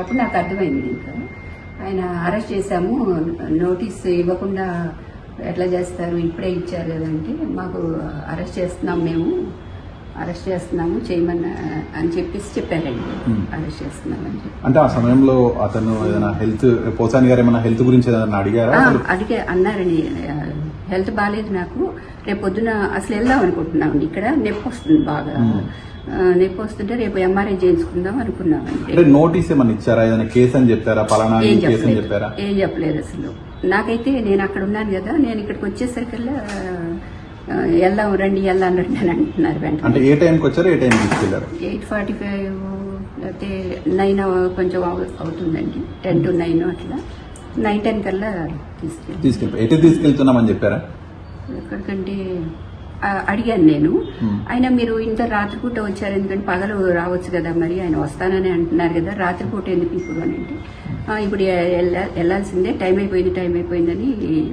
అప్పుడు నాకు అర్థమైంది ఇంకా. ఆయన అరెస్ట్ చేశాము నోటీస్ ఇవ్వకుండా ఎట్లా చేస్తారు ఇప్పుడే ఇచ్చారు కదంటే మాకు అరెస్ట్ చేస్తున్నాం మేము అరెస్ట్ చేస్తున్నాము చేయమని అని చెప్పేసి చెప్పారండి. అరెస్ట్ చేస్తున్నామని చెప్పి. అంటే ఆ సమయంలో అతను ఏదైనా హెల్త్ పోసాని గారు ఏమైనా హెల్త్ గురించి ఏదైనా అడిగారా అడిగే అన్నారని హెల్త్ బాగాలేదు నాకు రేపు పొద్దున అసలు వెళ్దాం అనుకుంటున్నామండి. ఇక్కడ నొప్పి వస్తుంది బాగా. నొప్పి వస్తుంటే రేపు ఎంఆర్ఐ చేయించుకుందాం అనుకున్నామండి. అంటే నోటీస్ ఏమైనా ఇచ్చారా? ఏదైనా కేసు అని చెప్పారా? పలానా ఏం కేసు అని చెప్పారా? ఏం చెప్పలేదు అసలు. నాకైతే నేను అక్కడ ఉన్నాను కదా నేను ఇక్కడికి వచ్చేసరికల్లా వెళ్దాం రండి వెళ్దాం రండి అని అంటున్నారు అంటే వెంటనే ఏ టైంకి వచ్చారు? ఏ టైంకి తీసుకెళ్ళారు? ఎయిట్ ఫార్టీ ఫైవ్ లేకపోతే నైన్ కొంచెం అవు- అవుతుందండి. టెన్ టు నైన్ అట్లా. నైన్ టెన్ కల్లా తీసుకెళ్ళి. తీసుకెళ్ళి ఎటు తీసుకెళ్తున్నామని చెప్పారా? ఎక్కడికంటే అడిగాను నేను. ఆయన మీరు ఇంత రాత్రిపూట వచ్చారు ఎందుకంటే పగలు రావచ్చు కదా మరి ఆయన వస్తానని అంటున్నారు కదా రాత్రిపూట ఎందుకు ఇప్పుడు అని అంటే. "ఆ, ఇప్పుడు వెళ్ళ- వెళ్ళాల్సిందే టైం అయిపోయింది టైం అయిపోయిందని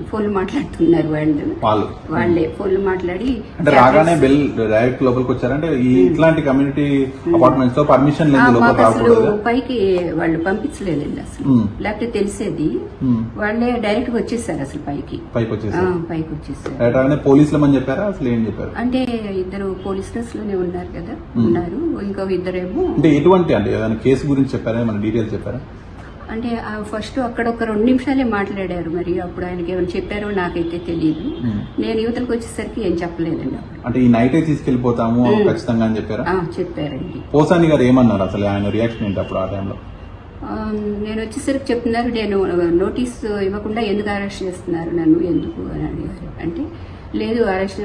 ఫోన్ మాట్లాడుతున్నారు వాళ్ళు. వాళ్ళు. వాళ్ళే ఫోన్ మాట్లాడి అంటే రాగానే బెల్ డైరెక్ట్ లోపలికి వచ్చారంటే ఈ ఇట్లాంటి కమ్యూనిటీ అపార్ట్మెంట్స్లో పర్మిషన్ లేదు అసలు పైకి వాళ్ళు పంపించలేదండి అసలు. Hmm. లేకపోతే తెలిసేది. Hmm. వాళ్ళే డైరెక్ట్గా వచ్చేసారు అసలు పైకి. పైకి వచ్చేసారు. పైకి వచ్చేసారు. డైరెక్ట్ రాగానే పోలీసులు అని చెప్పారా? అసలు ఏం చెప్పారు? అంటే ఇద్దరు పోలీస్లోనే ఉన్నారు కదా ఉన్నారు. ఇంకో ఇద్దరేమో అంటే ఎటువంటి అంటే కేసు గురించి చెప్పారా? మన డీటెయిల్స్ చెప్పారా? అంటే ఫస్ట్ అక్కడ ఒక రెండు నిమిషాలే మాట్లాడారు మరి. అప్పుడు ఆయనకి ఏమైనా చెప్పారో నాకైతే తెలియదు. నేను యువతలకు వచ్చేసరికి ఏం చెప్పలేదండి. అంటే ఈ నైటే తీసుకెళ్ళిపోతాము. ఖచ్చితంగా అని చెప్పారా? చెప్పారండి. పోసాని గారు ఏమన్నారు అసలు? ఆయన రియాక్షన్ ఏంటి అప్పుడు ఆ టైంలో? నేను వచ్చేసరికి చెప్తున్నారు నేను నోటీస్ ఇవ్వకుండా ఎందుకు అరెస్ట్ చేస్తున్నారు నన్ను? ఎందుకు అని అడిగారు. అంటే లేదు అరెస్ట్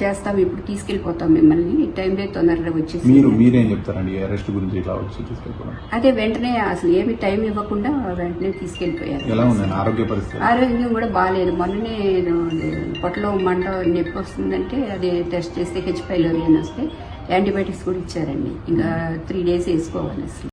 చేస్తాం ఇప్పుడు తీసుకెళ్ళిపోతాం మిమ్మల్ని. టైం లేదు తొందరగా వచ్చేసి మీరు మీరేం చెప్తారండి? ఈ అరెస్ట్ గురించి ఇట్లా వచ్చి తీసుకెళ్ళిపోవడం? అదే వెంటనే అసలు ఏమి టైం ఇవ్వకుండా వెంటనే తీసుకెళ్ళిపోయారు. ఎలా ఉందండి? ఆరోగ్య పరిస్థితి? ఆరోగ్యం కూడా బాగాలేదు. మొన్ననే పొట్టలో మంట నొప్పి వస్తుందంటే అది టెస్ట్ చేస్తే హెచ్ పైలోరి అని వస్తే యాంటీబయాటిక్స్ కూడా ఇచ్చారండి. ఇంకా త్రీ డేస్ వేసుకోవాలి అసలు.